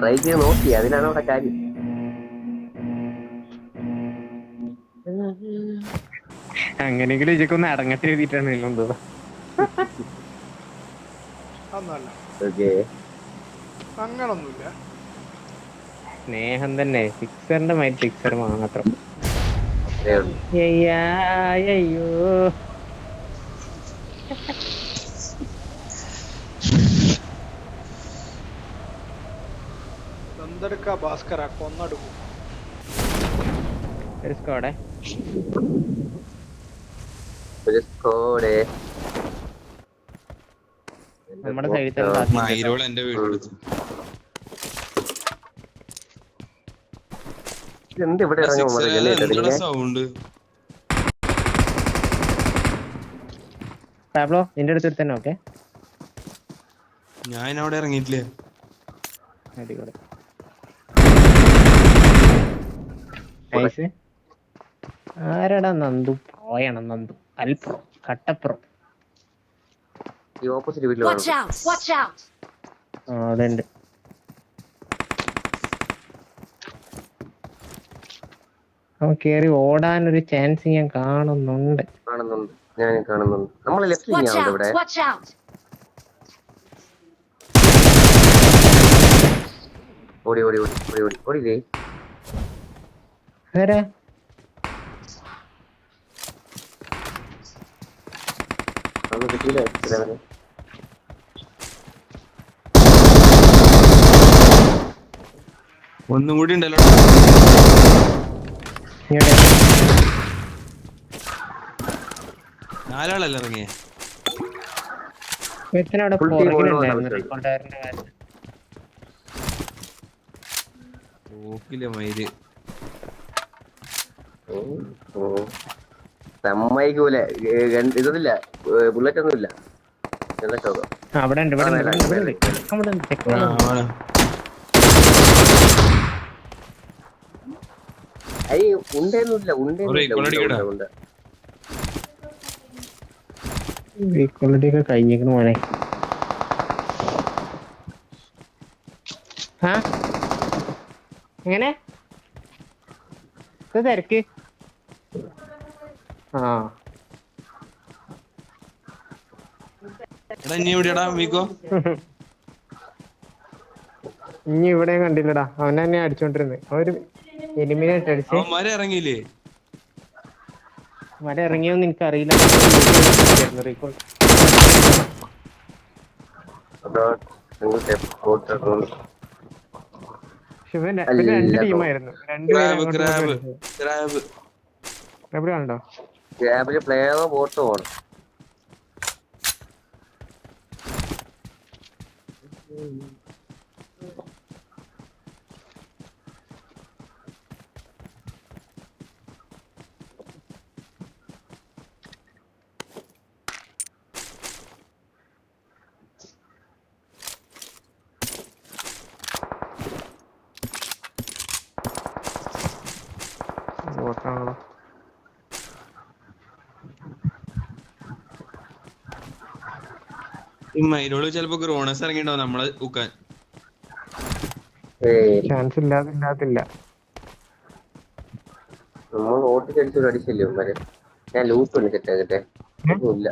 Try ചെയ്ത് നോക്കി അതിനാണ് അവിടെ കാര്യം. അങ്ങനെയെങ്കിലും ഇതൊക്കെ അടങ്ങട്ട് എഴുതിയിട്ടാണ് എന്തോ അങ്ങനൊന്നുമില്ല. സ്നേഹം തന്നെ സിക്സറിന്റെ മൈൻഡ് സിക്സർ മാത്രം. അയ്യാ, എന്തെടുക്കാ ഭാസ്കര? കൊന്നടുക്കും. ഒരു സ്കോഡേ ഒരു സ്കോഡ് നമ്മുടെ സൈഡിൽ തന്നെ ബാക്കി മയിലോൾ എന്റെ വീടെടുത്തു എന്ത് ഇവിടെ ഇറങ്ങി സൗണ്ട് പാബ്ലോ നിന്റെ അടുത്ത് തന്നെ ഓക്കെ ഞാൻ അവിടെ ഇറങ്ങിയിട്ടില്ലേ? അടിപൊളി. ആരടാ നന്ദു പോയണം നന്ദു അൽപ്രോ കട്ടപ്രോ ഈ ഓപ്പോസിറ്റ് വീട്ടിൽ Watch out! Watch out! ആ അതുണ്ട് അവൻ കേറി ഓടാനൊരു ചാൻസ് ഞാൻ കാണുന്നുണ്ട് കാണുന്നുണ്ട് ഞാൻ കാണുന്നുണ്ട് നമ്മൾ ലെഫ്റ്റ് Watch ചെയ്യാറുണ്ട് out! ഇവിടെ Watch out! ഓടി ഓടി ഓടി ഓടി ഓടി ഓടിയില്ലേ ചിലവന് ഒന്നും കൂടി ഉണ്ടല്ലോ. നാലാളല്ലേ ഇറങ്ങിയേ? അവിടെ പുറകിലുണ്ടായിരുന്നു മയിൽ. സമ്മതിക്കൂല ഇതൊന്നുമില്ല. ബുള്ളറ്റ് ഒന്നുമില്ല. അവിടെ. ഉണ്ട്. ഇവിടെ അവിടെ. അയ്യ ഒക്കെ മോനെ എങ്ങനെ? തിരക്ക്. എടാ ഇനി എവിടെയാടാ വീക്കോ ഇനി ഇവിടെ കണ്ടില്ലടാ. അവൻ തന്നെ അടിച്ചോണ്ടിരുന്നത് അവർ എലിമിനേറ്റ് അടിച്ച്. അവന്മാരെ ഇറങ്ങിയില്ലേ? മര ഇറങ്ങിയോന്ന് എനിക്ക് അറിയില്ല റീകോൾ ര- രണ്ട് ടീമായിരുന്നു. ക്രാബ് ക്രാബ് ക്രാബ് എവിടെയാണോ ക്യാബിൽ പ്ലെയറോ ബോട്ടോ ആണ് ഓട്ടാണല്ലോ ഈ മയിലോൾ ചിലപ്പോ ഗ്രോണസ് ഇറങ്ങിണ്ടാവും നമ്മളെ ഉക്കാൻ. ചാൻസ് ഇല്ലാതെ ഇല്ലാതില്ല. നമ്മൾ ഓട്ടിച്ചടിച്ചൊരു അടിച്ചില്ലേ ഉമ്മാരെ? ഞാൻ ലൂപ്പ് എടുക്കട്ടെ ആകട്ടെ ഒന്നുമില്ല.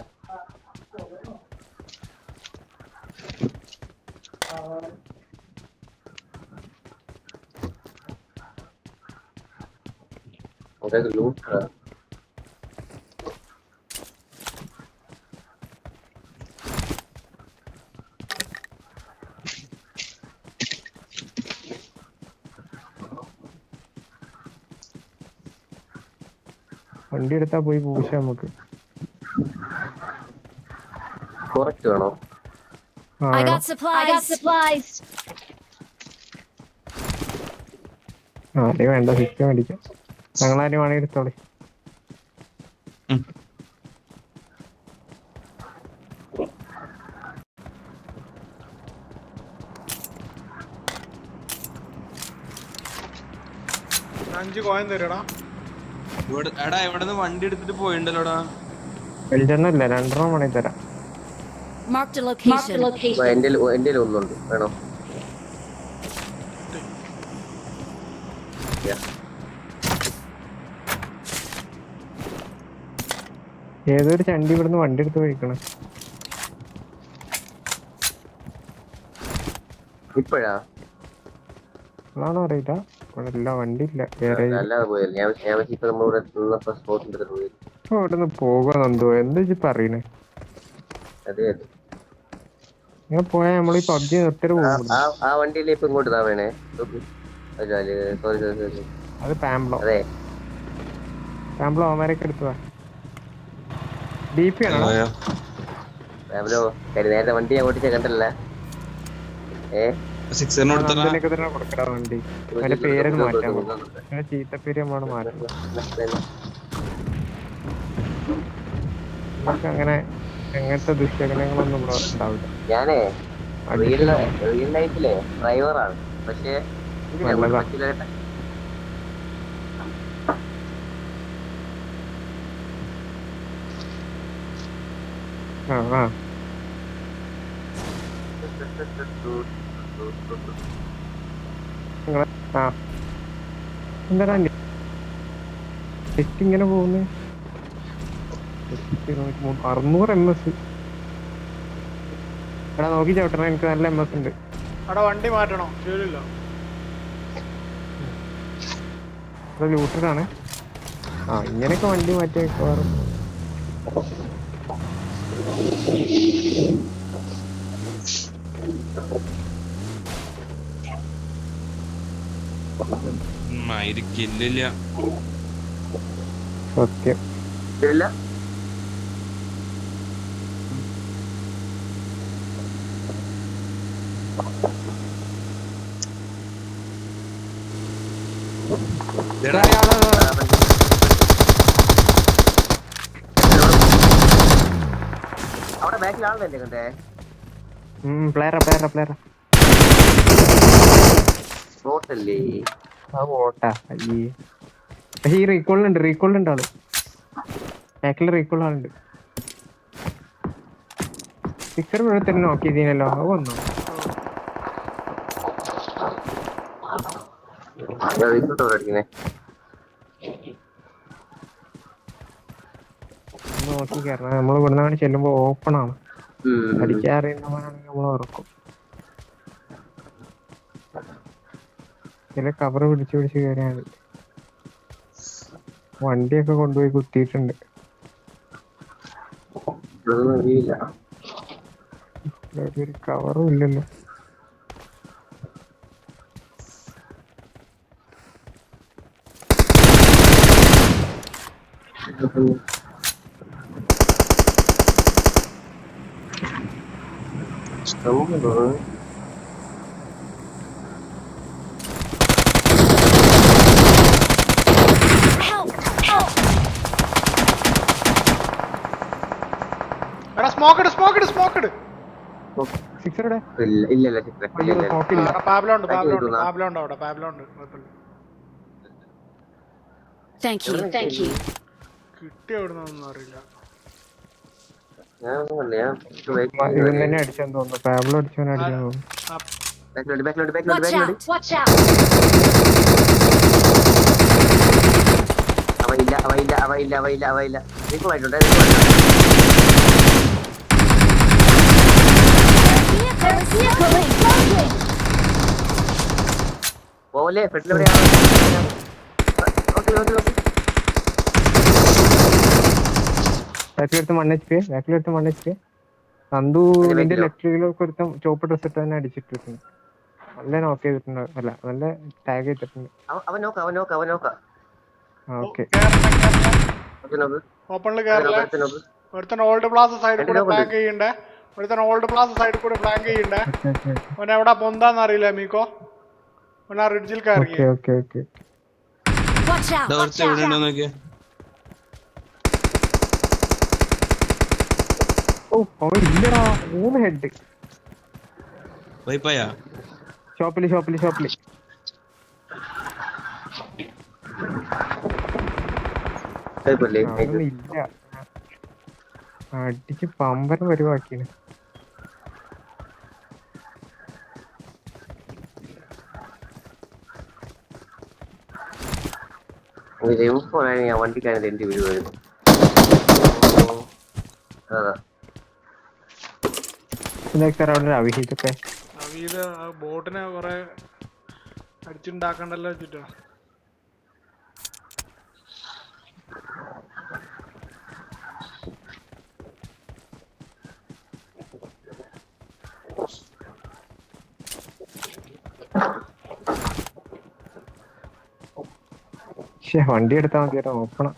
അതൊക്കെ വണ്ടി എടുത്താ പോയി പൂശ നമുക്ക്. കുറച്ച് ആണോ ആ, I got supplies. I got supplies. ആ വേണ്ട സിസ്റ്റം മേടിക്കാം. ഞങ്ങളാരും വേണേ എടുത്തോളെ. അഞ്ച് കോയം തരുടാ. ഇവിടെ എടാ ഇവിടെ വണ്ടി എടുത്തിട്ട് പോയിണ്ടല്ലോടാ. വെളിച്ചെണ്ണ ഇല്ല രണ്ടെണ്ണം വേണേ തരാം. Marked a location. Marked a location. എന്റെ എന്റെ ഒന്നുണ്ട്. വേണോ? ഏതൊരു ചണ്ടി ഇവിടുന്ന് വണ്ടി എടുത്ത് പോയിക്കണം? ഇപ്പോഴാ? അതാണോ അറിയില്ല. ഇല്ല വണ്ടി ഇല്ല വേറെ അല്ലാതെ പോയല്ലേ ഞാൻ ഞാൻ വെച്ച് ഇപ്പൊ നമ്മളിവിടെ നിന്നപ്പോ സ്പോട്ടിന്റെ അടുത്ത് പോയി ഇപ്പൊ ഇവിടെ നിന്ന് പോകുമെന്നെന്തോ എന്താ വെച്ച് പറയണേ? ഞാൻ പോയാ നമ്മളീ പബ്ജി നിർത്തിട്ട് പോകും. ആ വണ്ടിയിലെ ഇപ്പൊ ഇങ്ങോട്ട് താ വേണേ. നോക്ക്. സോറി സോറി സോറി അത് പാംബ്ലോ. അതെ. പാംബ്ലോ അവന്മാരൊക്കെ എടുത്തതാ. ഡി പി ആണോ? നേരത്തെ വണ്ടി ഞാൻ ഓടിച്ച കണ്ടല്ല ഏ? സിക്സറിന് തന്നെ കൊടുക്കടാ വണ്ടി അവന്റെ പേരൊന്ന് മാറ്റാൻ അങ്ങനെ ചീത്ത പേര് നമ്മളാണ് മാറ്റുന്നത് നമുക്ക് അങ്ങനെ എങ്ങനത്തെ ദുശ്ശകനങ്ങളൊന്നും ഇവിടെ ഉണ്ടാവില്ല ഞാനേ റിയൽ ലൈഫിലെ ഡ്രൈവറാണ് പക്ഷേ. ആ ആ നിങ്ങളെ? ആ. എന്താടാ നെറ്റ് ഇങ്ങനെ പോകുന്നേ. അറുന്നൂറ് എം എസ് എടാ നോക്കി ചവിട്ടണ. എനിക്ക് നല്ല എം എസ് ഉണ്ട്. അവിടെ വണ്ടി മാറ്റണോ. ശരിയില്ല. ലൂട്ടറാണ് ആ ഇങ്ങനെയൊക്കെ വണ്ടി മാറ്റി വെക്കാറും ആയിരിക്കില്ല സത്യം ഇല്ല അവിടെ ബാക്കിൽ ആളല്ലേ കണ്ടേ? പ്ലെയറാ പ്ലെയറാ പ്ലെയറാ. ബോട്ടല്ലേ ആ പോട്ടാ. അയ്യേ. പക്ഷെ ഈ റീകോളിലുണ്ട് റീകോളിലുണ്ട് ആൾ. ബാക്കിൽ റീകോൾ ആളുണ്ട്. സ്റ്റിക്കർ ഇവിടെ നോക്കി അത് വന്നു? നോക്കി കയറണം നമ്മൾ ഇവിടുന്ന് ചെല്ലുമ്പോ ഓപ്പൺ ആണ്. അടിക്കാറിയുന്നവനാണെങ്കിൽ നമ്മൾ ഉറക്കും. ചില കവർ പിടിച്ച് പിടിച്ച് കയറിയാണ് വണ്ടിയൊക്കെ കൊണ്ടുപോയി കുത്തിയിട്ടുണ്ട്. കവറും ഇല്ലല്ലോ. Help! Help! എടാ സ്മോക്ക് ഇട്. സ്മോക്ക് അവയില്ല അവയില്ല അവയില്ല സിക്സർ അവയില്ല ഇല്ല ഇല്ല. ഇല്ല. ചിത്ര അയ്യോ നോക്കില്ല പാബ്ലോ ഉണ്ട് ബാക്കി പാബ്ലോ ഉണ്ട് കിട്ടുന്നാ? പാബ്ലോ ഉണ്ട് അവിടെ പാബ്ലോ ഉണ്ട് കുഴപ്പമില്ല. Thank you, thank you. കിട്ടിയ എവിടുന്നൊന്നും അറിയില്ല. ഞാൻ ഒന്നും കണ്ടില്ല ഞാൻ ഇവൻ തന്നെ അടിച്ചെന്ന് തോന്നുന്നു. പാബ്ലോ അടിച്ചവൻ അടിച്ചെന്ന് തോന്നുന്നു. ആ, ബാക്കിലോട്ട് ബാക്കിലോട്ട് ബാക്കിലോട്ട് Watch ബാക്കിലോട്ട് out! Watch out! അവ ഇല്ല അവ ഇല്ല exploding! പോലെ ഫ്രണ്ടിലെവിടെയാണ് ഓക്കെ ഓക്കെ ഓക്കെ. ബാക്കിലെടുത്ത് മണ്ണ് എച്ച് പി ബാക്കിലെടുത്ത് മണ്ണ് എച്ച് പി നന്ദു നിന്റെ ലെഫ്റ്റിലൊക്കെ ഒരുത്തം ചോപ്പ് ഡ്രസ് ഇട്ട് തന്നെ അടിച്ചിട്ടുണ്ട് നല്ല നോക്ക് ചെയ്തിട്ടുണ്ട്. അല്ല നല്ല ടാഗ് ചെയ്തിട്ടുണ്ട് അവൻ നോക്ക അവൻ നോക്ക അവൻ നോക്ക. ഓക്കെ ഓപ്പണിൽ അടുത്ത് ഒരുത്തൻ ഓൾഡ് പ്ലാസ സൈഡിൽ കൂടെ ഫ്ലാങ്ക് ചെയ്യണ്ടേ? ഒരുത്തൻ ഓൾഡ് പ്ലാസ സൈഡിൽ കൂടെ ഫ്ലാങ്ക് ചെയ്യണ്ടേ? അവൻ എവിടെ പൊന്താന്ന് അറിയില്ല മീക്കോ? അവൻ ആ റിഡ്ജിൽ കയറി. ഷോപ്പിൽ ഷോപ്പിൽ ഷോപ്പിൽ. അടിച്ച് പമ്പരം പരിവാക്കിയാണ് ഇൻഫോ ഞാൻ വണ്ടിക്കാണ് എന്റെ വീട് വരുന്നു അതാ എന്താ സാർ അവിടെ ഒരു അവിഹിതൊക്കെ അവീത് ആ ബോട്ടിനെ കൊറേ അടിച്ചുണ്ടാക്കണ്ടല്ലോ വെച്ചിട്ടാ. പക്ഷേ വണ്ടി എടുത്താൽ മതി നോക്കണം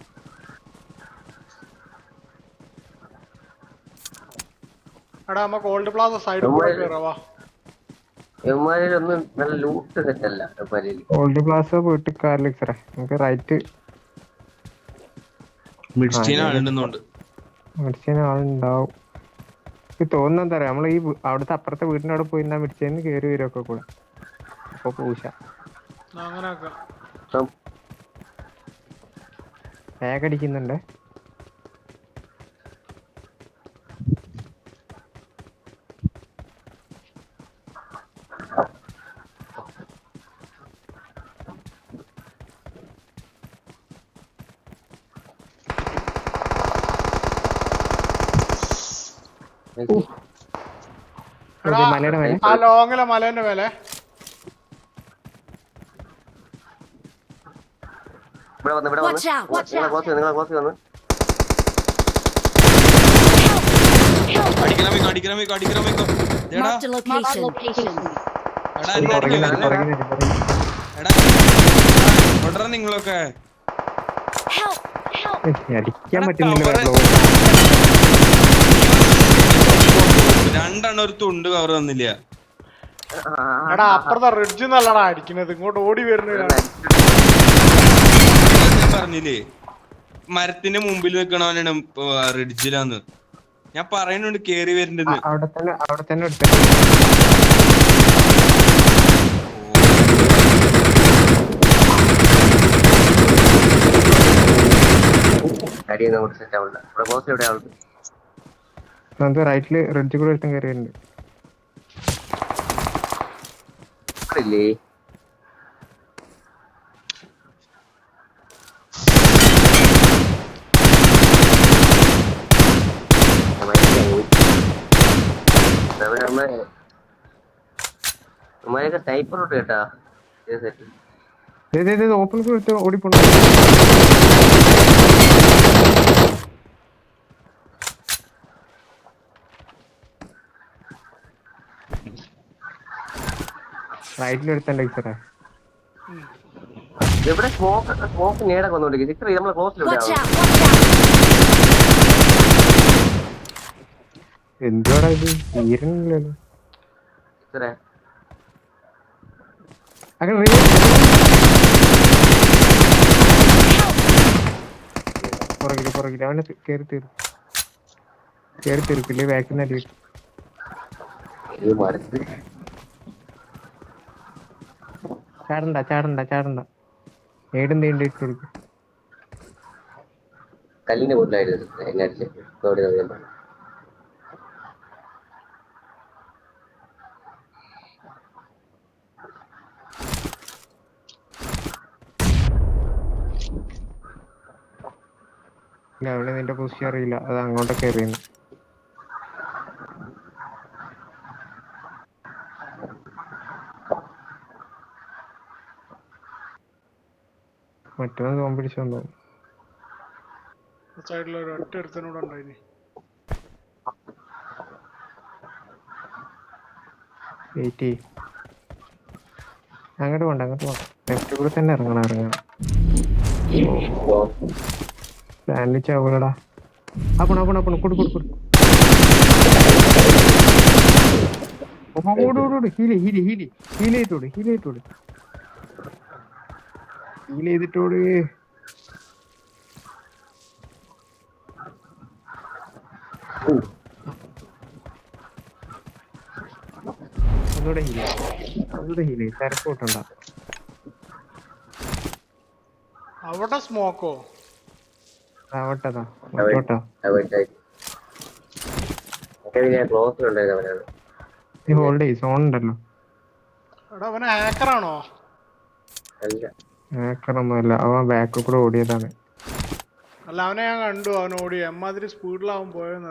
എടാ നമുക്ക് ഓൾഡ് പ്ലാസ സൈഡിൽ കൂടെ കയറാവാ നല്ല ലൂട്ട് സെറ്റല്ല ഓൾഡ് പ്ലാസ പോയിട്ട് കാറിൽ സാറേ നമുക്ക് റൈറ്റ് മിഡ്സ്റ്റീൻ ആളുണ്ടാവും എന്താ പറയാ നമ്മൾ ഈ അവിടുത്തെ അപ്പുറത്തെ വീടിന്റെ അവിടെ പോയി മിഡിസ്റ്റീന്ന് കേറി വരും ഒക്കെ കൂടെ. അപ്പൊ പൂശ. അങ്ങനെ ആക്കാം ബാഗ് അടിക്കുന്നുണ്ട്. ആ ലോങ്ങിലെ മലേന്റെ മേലെ. വന്ന് ഇവിടെ Watch out, watch വന്ന് നിങ്ങളെ ക്ലോസ് നിങ്ങളെ ക്ലോസ് വന്ന്. നിങ്ങളൊക്കെ. അടിക്കാൻ പറ്റുന്നില്ല രണ്ടെണ്ണം ഒരു തുണ്ട് കവർ തന്നില്ല. എടാ അപ്പുറത്തെ റിഡ്ജ് നല്ലടാ അടിക്കുന്നത് ഇങ്ങോട്ട് ഓടി വരുന്നില്ല പറഞ്ഞില്ലേ? മരത്തിന്റെ മുമ്പിൽ നിൽക്കണവനാണ് റിഡ്ജിലാന്ന്. ഞാൻ പറയുന്നുണ്ട് കേറി വരുന്നുണ്ട് അവിടെ തന്നെ അവിടെ തന്നെ നമുക്ക് റൈറ്റിൽ റെഡ് കൂടെ ഒരുത്തം കയറിയിട്ടുണ്ട് ഇവിടെ ഇല്ലേ ഉമ്മാരൊക്കെ സ്നൈപ്പർ ഉണ്ട് കേട്ടാ. ഇത് സെറ്റ് ഓപ്പൺ ഓടിപ്പോണു. റൈറ്റിൽ എടുത്തല്ലേ സാറേ എവിടെ സ്മോക്ക് സ്മോക്ക് നേടൊക്കെ വന്നോണ്ടിരിക്കും സിക്സ് നമ്മളെ ക്ലോസിൽ Watch ഇവിടെ out! Watch out! എന്തുവാടാ ഇത്? തീരണില്ലല്ലോ. സിക്സറെ അങ്ങനെ real- പുറകിൽ പുറകിൽ. അവനെ കേറി തീരും അടി ചാടണ്ട ചാടണ്ട ചാടണ്ട. ഏടും തീണ്ടി ഇട്ട് കൊടുക്കും. കല്ലിന്റെ മുകളിലായിരുന്നു അവന് നിന്റെ പൊസിഷൻ അറിയില്ല. അത് അങ്ങോട്ടൊക്കെ എറിയുന്നു മറ്റൊന്ന് കോമ്പറ്റീഷൻ സൈഡിൽ ഒരു ഒറ്റ ഒരുത്തനോട് ഇനി വെയിറ്റ് ചെയ്യ്. അങ്ങോട്ട് പോണ്ട അങ്ങോട്ട് പോണ്ട. ലെഫ്റ്റ് കൂടെ തന്നെ ഇറങ്ങണം ഇറങ്ങണം. പ്ലാനിൽ ചവളടാ അപ്പണ അപ്പണ അപ്പണ കൊടു കൊടു അവിടെ സ്മോക്കോ ഏക്കറൊന്നുമല്ല അവൻ ബാക്കിൽ കൂടെ ഓടിയതാണ്. അല്ല അവനെ ഞാൻ കണ്ടു അവൻ ഓടി എമ്മാതിരി സ്പീഡിലാവും പോയെന്ന്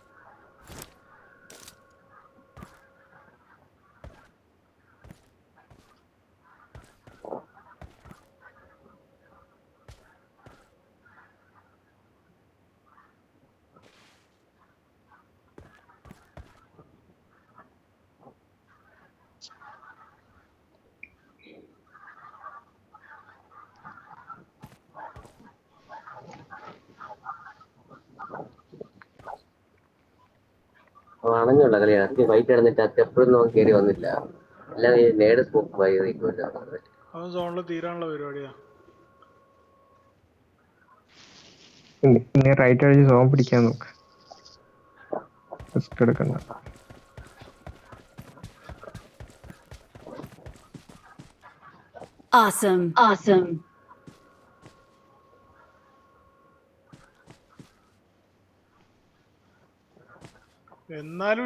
അവൻ അണഞ്ഞുള്ള കളിയാണ് അത്യം ഫൈറ്റ് നടന്നിട്ട് നോക്കി എപ്പോഴും നോക്കി കയറി വന്നില്ല. എല്ലാം ഈ നേട് സ്കോപ്പ് പോയി നിൽക്കുമല്ലോ അവൻ സോണിൽ തീരാനുള്ള പരിപാടിയാ. ഇനി ഇനി റൈറ്റ് അടിച്ച് സോൺ പിടിക്കാൻ നോക്ക്. റിസ്ക് എടുക്കണ്ട. Awesome. Awesome. എന്നാലും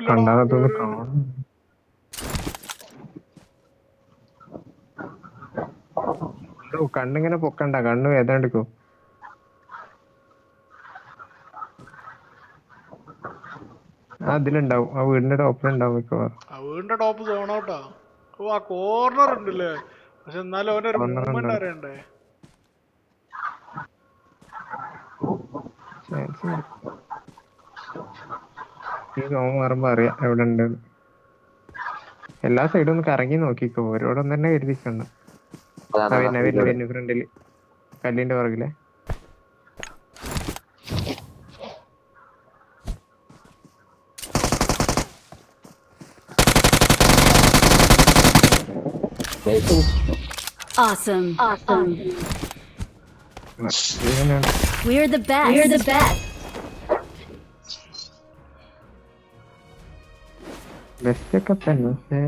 കണ്ണിങ്ങനെ പൊക്കണ്ട കണ്ണ് വേദന എടുക്കും അതിലുണ്ടാവും ആ വീടിന്റെ ടോപ്പിലുണ്ടാവും മിക്കവാറും. ആ വീടിന്റെ ടോപ്പ് സോൺ ഔട്ടാ ഓ ആ കോർണർ ഉണ്ടല്ലേ? പക്ഷെ എന്നാലും അവനൊരു ഒരു മൂവ്മെന്റ്. അറിയണ്ടേ? ചാൻസ് സോമ മാറുമ്പോ അറിയാം എവിടെ ഉണ്ട് എല്ലാ സൈഡും ഒന്ന് കറങ്ങി നോക്കിക്കോ ഓരോടൊന്നും തന്നെ കരുതിക്കണ്ട ഫ്രണ്ടിൽ കല്ലിന്റെ പുറകിലെ Awesome. Awesome. We We're the best. We're the best. Best ഒക്കെ തന്നെ പക്ഷേ